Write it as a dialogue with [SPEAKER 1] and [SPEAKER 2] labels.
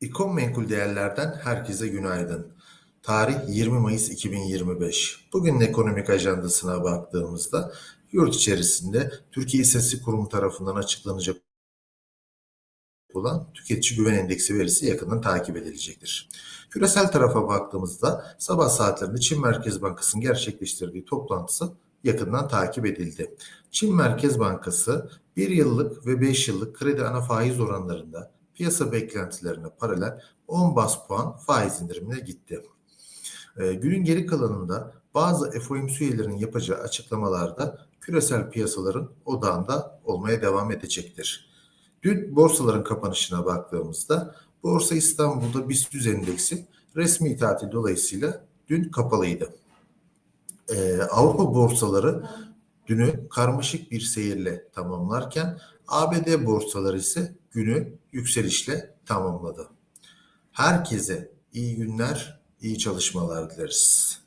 [SPEAKER 1] İkon menkul değerlerden herkese günaydın. Tarih 20 Mayıs 2025. Bugünün ekonomik ajandasına baktığımızda yurt içerisinde Türkiye İstatistik Kurumu tarafından açıklanacak olan tüketici güven endeksi verisi yakından takip edilecektir. Küresel tarafa baktığımızda sabah saatlerinde Çin Merkez Bankası'nın gerçekleştirdiği toplantısı yakından takip edildi. Çin Merkez Bankası 1 yıllık ve 5 yıllık kredi ana faiz oranlarında piyasa beklentilerine paralel 10 bas puan faiz indirimine gitti. Ee, günün geri kalanında bazı FOMC üyelerinin yapacağı açıklamalarda küresel piyasaların odağında olmaya devam edecektir. Dün borsaların kapanışına baktığımızda Borsa İstanbul'da BIST 100 endeksi resmi tatil dolayısıyla dün kapalıydı. Ee, Avrupa borsaları dünü karmaşık bir seyirle tamamlarken ABD borsaları ise günü yükselişle tamamladı. Herkese iyi günler, iyi çalışmalar dileriz.